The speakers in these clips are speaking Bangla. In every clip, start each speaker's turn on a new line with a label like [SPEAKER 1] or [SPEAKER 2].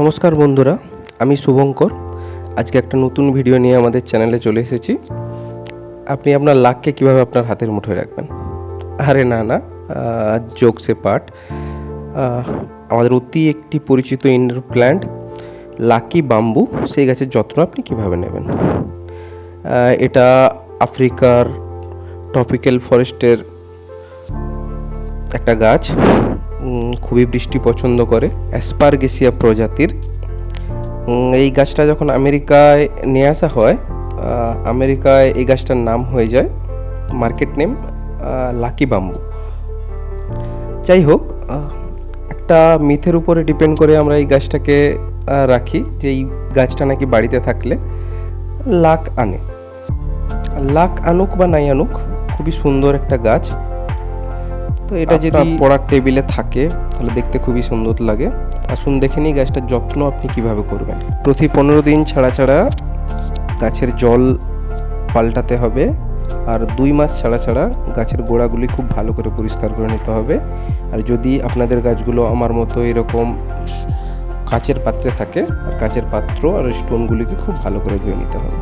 [SPEAKER 1] নমস্কার বন্ধুরা, আমি শুভঙ্কর। আজকে একটা নতুন ভিডিও নিয়ে আমাদের চ্যানেলে চলে এসেছি। আপনি আপনার লাককে কীভাবে আপনার হাতের মুঠোয় রাখবেন? আরে না না জোকসে পার্ট আমাদের অতি একটি পরিচিত ইনডোর প্ল্যান্ট লাকি বাম্বু সেই গাছের যত্ন আপনি কীভাবে নেবেন? এটা আফ্রিকার টপিক্যাল ফরেস্টের একটা গাছ। খুবই বৃষ্টি পছন্দ করে, অ্যাসপারগেসিয়া প্রজাতির। এই গাছটা যখন আমেরিকায় নিয়ে আসা হয় আমেরিকায় এই গাছটার নাম হয়ে যায়, মার্কেট নেম লাকি বাম্বু। যাই হোক একটা মিথের উপরে ডিপেন্ড করে আমরা এই গাছটাকে রাখি যে এই গাছটা নাকি বাড়িতে থাকলে লাক আনে। লাক আনুক বা নাই আনুক, খুবই সুন্দর একটা গাছ। তো এটা যদি পড়ার টেবিলে থাকে তাহলে দেখতে খুবই সুন্দর লাগে। আসুন দেখে নিই গাছটার যত্ন আপনি কীভাবে করবেন। প্রতি পনেরো দিন ছাড়া ছাড়া গাছের জল পাল্টাতে হবে আর দুই মাস ছাড়া ছাড়া গাছের গোড়াগুলি খুব ভালো করে পরিষ্কার করে নিতে হবে। আর যদি আপনাদের গাছগুলো আমার মতো এরকম কাচের পাত্রে থাকে আর কাচের পাত্র আর স্টোনগুলিকে খুব ভালো করে ধুয়ে নিতে হবে।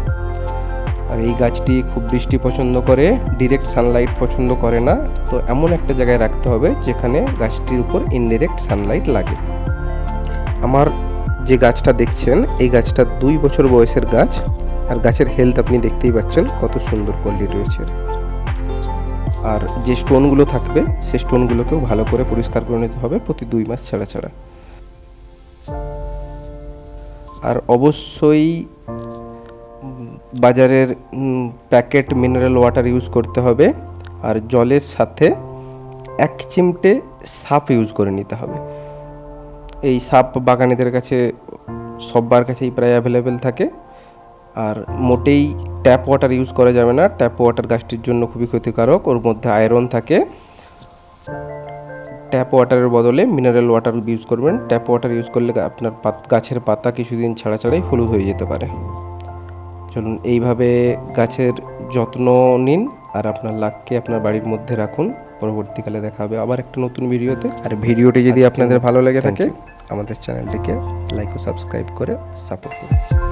[SPEAKER 1] আর এই গাছটি খুব বৃষ্টি পছন্দ করে ডিরেক্ট সানলাইট পছন্দ করে না। তো এমন একটা জায়গায় রাখতে হবে যেখানে গাছটির উপর ইনডিরেক্ট সানলাইট লাগে। আমার যে গাছটা দেখছেন, এই গাছটা দুই বছর বয়সের গাছ। আর গাছের হেলথ আপনি দেখতেই পাচ্ছেন কত সুন্দর কোয়ালিটি রয়েছে। আর যে স্টোনগুলো থাকবে সেই স্টোনগুলোকেও ভালো করে পরিষ্কার করে নিতে হবে প্রতি দুই মাস ছাড়া ছাড়া। আর অবশ্যই বাজারের প্যাকেট মিনারেল ওয়াটার ইউজ করতে হবে আর জলের সাথে এক চিমটে সাপ ইউজ করে নিতে হবে। এই সাপ বাগানিদের কাছে সবার কাছেই প্রায় অ্যাভেলেবেল থাকে। আর মোটেই ট্যাপ ওয়াটার ইউজ করা যাবে না। ট্যাপ ওয়াটার গাছটির জন্য খুবই ক্ষতিকারক। ওর মধ্যে আয়রন থাকে। ট্যাপ ওয়াটারের বদলে মিনারেল ওয়াটার ইউজ করবেন। ট্যাপ ওয়াটার ইউজ করলে আপনার গাছের পাতা কিছুদিন ছাড়া ছাড়াই হলুদ হয়ে যেতে পারে। চলুন এইভাবে গাছের যত্ন নিন আর আপনার লাককে আপনার বাড়ির মধ্যে রাখুন। পরবর্তীকালে দেখা হবে আবার একটা নতুন ভিডিওতে। আর ভিডিওটি যদি আপনাদের ভালো লেগে থাকে আমাদের চ্যানেলটিকে লাইক ও সাবস্ক্রাইব করে সাপোর্ট করুন।